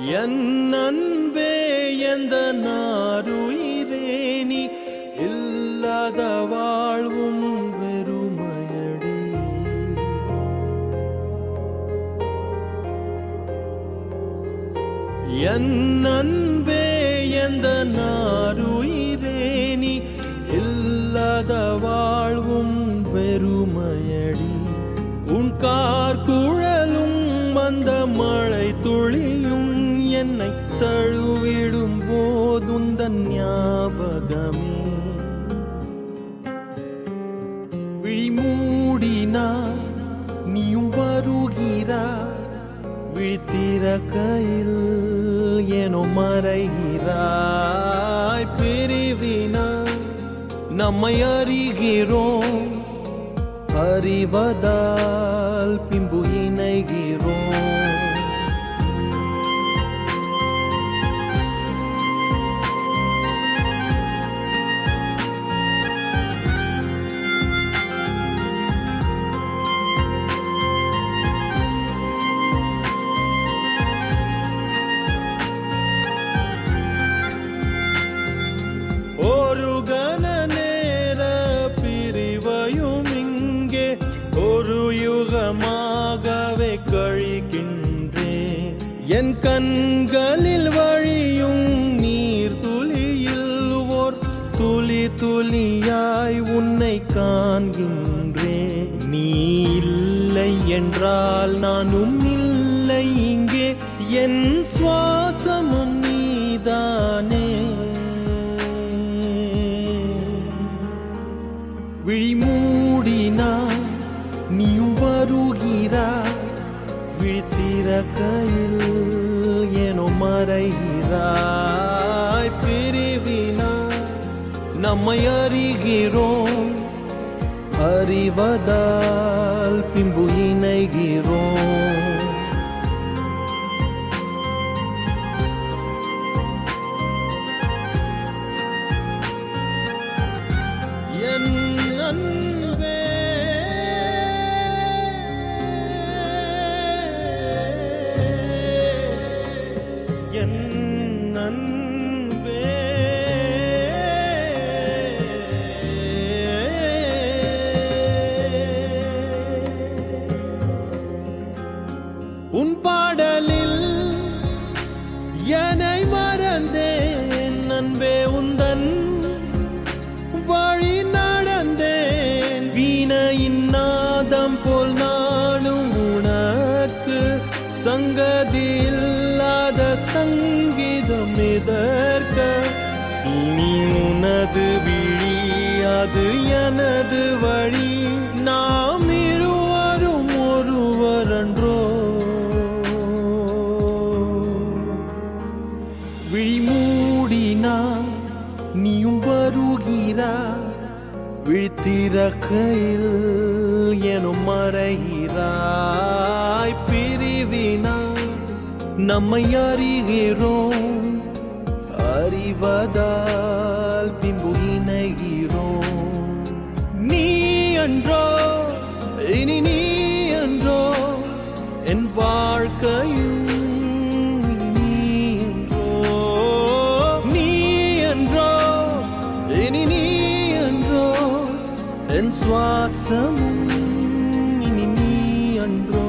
என் அன்பே எந்த நாருயிரேனி? இல்லாத வாழ்வும் வெறுமையடி. என் அன்பே எந்த நாருயிரேனி? இல்லாத வாழ்வும் வெறுமையடி. தழுவிடும் போதுந்தன் ஞாபகமே விழி மூடினா நீயும் வருகிறாய் விழித்திறக்கையில் ஏனோ மறைகிறாய் பிரிவினா நம்மை அறிகிறோம் அறிவதால் பின்பு இணைகிறோம் என் கண்களில் வழியும் நீர் துளியில் ஓர் துளி துளியாய் உன்னை காண்கின்றேன். நீ இல்லை என்றால் நானும் இல்லை இங்கே என் சுவாசமும் நீதானே. விழிமூடினா நீயும் வருகிறாய். விழித்திறக்கையில் ஏனோ மறைகிறாய் பிரிவினா. நம்மை அறிகிறோம் அறிவதால் பின்பு இணைகிறோம். என் அன்பே சங்கதில்லாத சங்கீதம் எதற்க? இனி உனது விழி அது எனது வழி. நாம் இருவரும் ஒருவரன்றோ? விழி மூடினா நீயும் வருகிறாய் விழித்திறக்கையில் எனும் மறைகிறார் நம்மை அறிகிறோம். அறிவதால் பின்பு இணைகிறோம். நீ என்றோ இனி நீ என்றோ என் வாழ்க்கையும் நீ என்றோ நீ என்றோ இனி நீ என்றோ